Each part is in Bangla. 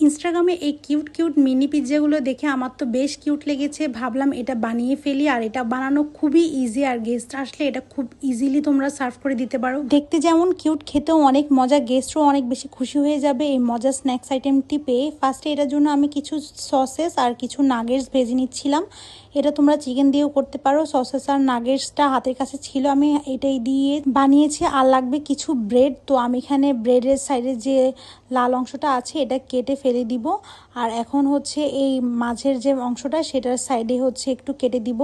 ইনস্টাগ্রামে এই কিউট কিউট মিনি পিৎজাগুলো দেখে আমার তো বেশ কিউট লেগেছে। ভাবলাম এটা বানিয়ে ফেলি আর এটা বানানো খুবই ইজি আর গেস্ট আসলে এটা খুব ইজিলি তোমরা সার্ভ করে দিতে পারো। দেখতে যেমন কিউট খেতেও অনেক মজা গেস্টও অনেক বেশি খুশি হয়ে যাবে। এই মজা স্ন্যাক্স আইটেমটি পেয়ে ফার্স্টে এটার জন্য আমি কিছু সসেস আর কিছু নাগেটস ভেজে নিচ্ছিলাম। এটা তোমরা চিকেন দিয়েও করতে পারো। সসেস আর নাগেটসটা হাতের কাছে ছিল, আমি এটাই দিয়ে বানিয়েছি। আর লাগবে কিছু ব্রেড তো আমি এখানে ব্রেডের সাইডে যে লাল অংশটা আছে, এটা কেটে ফেলে দিব। আর এখন হচ্ছে এই মাঝের যে অংশটা, সেটার সাইডে হচ্ছে একটু কেটে দিব।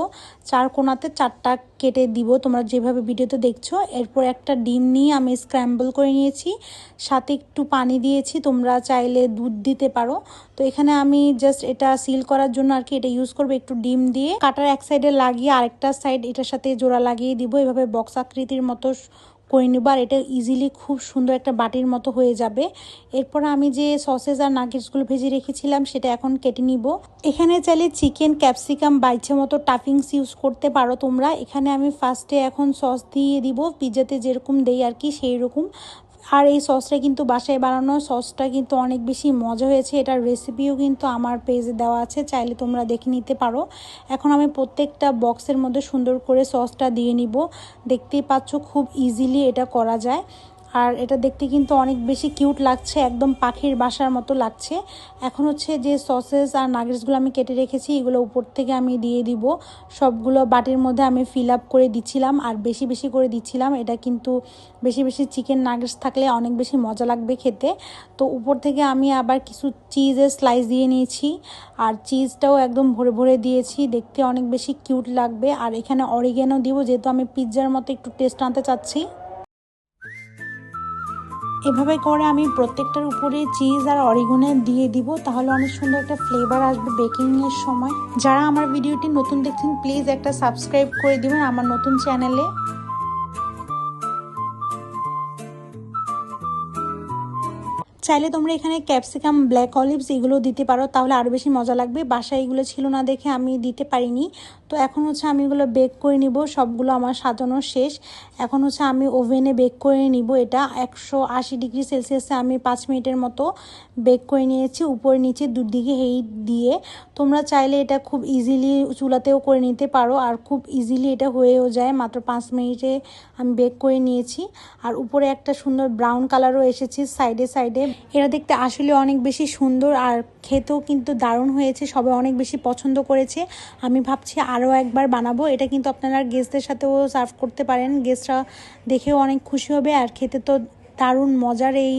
চার কোনাতে চারটা কেটে দিব। তোমরা যেভাবে ভিডিওতে দেখছ, এরপর একটা ডিম নিয়ে আমি স্ক্র্যাম্বল করে নিয়েছি। সাথে একটু পানি দিয়েছি, তোমরা চাইলে দুধ দিতে পারো। তো এখানে আমি জাস্ট এটা সিল করার জন্য আর কি এটা ইউজ করব একটু ডিম দিয়ে। কাটার এক সাইডে লাগিয়ে আরেকটা সাইড এটার সাথে জোড়া লাগিয়ে দিব। এভাবে বক্স আকৃতির মতো করে নেব আর এটা ইজিলি খুব সুন্দর একটা বাটির মতো হয়ে যাবে। এরপর আমি যে সসেস আর নাগেটসগুলো ভেজে রেখেছিলাম সেটা এখন কেটে নিব। এখানে চাইলে চিকেন ক্যাপসিকাম বা মতো টাফিংস ইউজ করতে পারো তোমরা। এখানে আমি ফার্স্টে এখন সস দিয়ে দিব পিৎজাতে যেরকম দেই আর কি সেই রকম আর এই সসটা কিন্তু বাসায় বানানো, সসটা কিন্তু অনেক বেশি মজা হয়েছে। এটার রেসিপিও কিন্তু আমার পেজে দেওয়া আছে, চাইলে তোমরা দেখে নিতে পারো। এখন আমি প্রত্যেকটা বক্সের মধ্যে সুন্দর করে সসটা দিয়ে নিব। দেখতেই পাচ্ছ খুব ইজিলি এটা করা যায়। আর এটা দেখতে কিন্তু অনেক বেশি কিউট লাগছে, একদম পাখির বাসার মতো লাগছে। এখন হচ্ছে যে সসেস আর নাগেটসগুলো আমি কেটে রেখেছি, এগুলো উপর থেকে আমি দিয়ে দিব। সবগুলো বাটির মধ্যে আমি ফিল আপ করে দিচ্ছিলাম আর বেশি বেশি করে দিচ্ছিলাম। এটা কিন্তু বেশি বেশি চিকেন নাগেটস থাকলে অনেক বেশি মজা লাগবে খেতে। তো উপর থেকে আমি আবার কিছু চিজের স্লাইস দিয়ে নিয়েছি আর চিজটাও একদম ভরে ভরে দিয়েছি। দেখতে অনেক বেশি কিউট লাগবে। আর এখানে অরিগেনও দিব, যেহেতু আমি পিৎজার মতো একটু টেস্ট আনতে চাচ্ছি। এভাবে করে আমি প্রত্যেকটার উপরে চিজ আর অরিগনে দিয়ে দিব, তাহলে অনেক সুন্দর একটা ফ্লেভার আসবে বেকিংয়ের সময়। যারা আমার ভিডিওটি নতুন দেখছেন প্লিজ একটা সাবস্ক্রাইব করে দিবেন আমার নতুন চ্যানেলে চাইলে তোমরা এখানে ক্যাপসিকাম ব্ল্যাক অলিভস এগুলো দিতে পারো, তাহলে আরও বেশি মজা লাগবে। বাসায় এগুলো ছিল না দেখে আমি দিতে পারিনি। তো এখন হচ্ছে আমি এগুলো বেক করে নিব, সবগুলো আমার সাজানো শেষ। এখন হচ্ছে আমি ওভেনে বেক করে নিব, এটা একশো আশি ডিগ্রি সেলসিয়াসে আমি পাঁচ মিনিটের মতো বেক করে নিয়েছি, উপরে নিচে দুদিকে হেইট দিয়ে। তোমরা চাইলে এটা খুব ইজিলি চুলাতেও করে নিতে পারো, আর খুব ইজিলি এটা হয়েও যায়, মাত্র পাঁচ মিনিটে আমি বেক করে নিয়েছি। আর উপরে একটা সুন্দর ব্রাউন কালারও এসেছে সাইডে সাইডে এরা দেখতে আসলে অনেক বেশি সুন্দর, আর খেতেও কিন্তু দারুণ হয়েছে, সবাই অনেক বেশি পছন্দ করেছে। আমি ভাবছি আরও একবার বানাবো। এটা কিন্তু আপনারা গেস্টদের সাথেও সার্ভ করতে পারেন। গেস্টরা দেখেও অনেক খুশি হবে। আর খেতে তো দারুণ মজার এই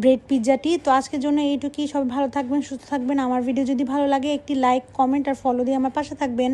ব্রেড পিৎজাটি তো আজকের জন্য এইটুকুই। সব ভালো থাকবেন, সুস্থ থাকবেন। আমার ভিডিও যদি ভালো লাগে, একটি লাইক কমেন্ট আর ফলো দিয়ে আমার পাশে থাকবেন।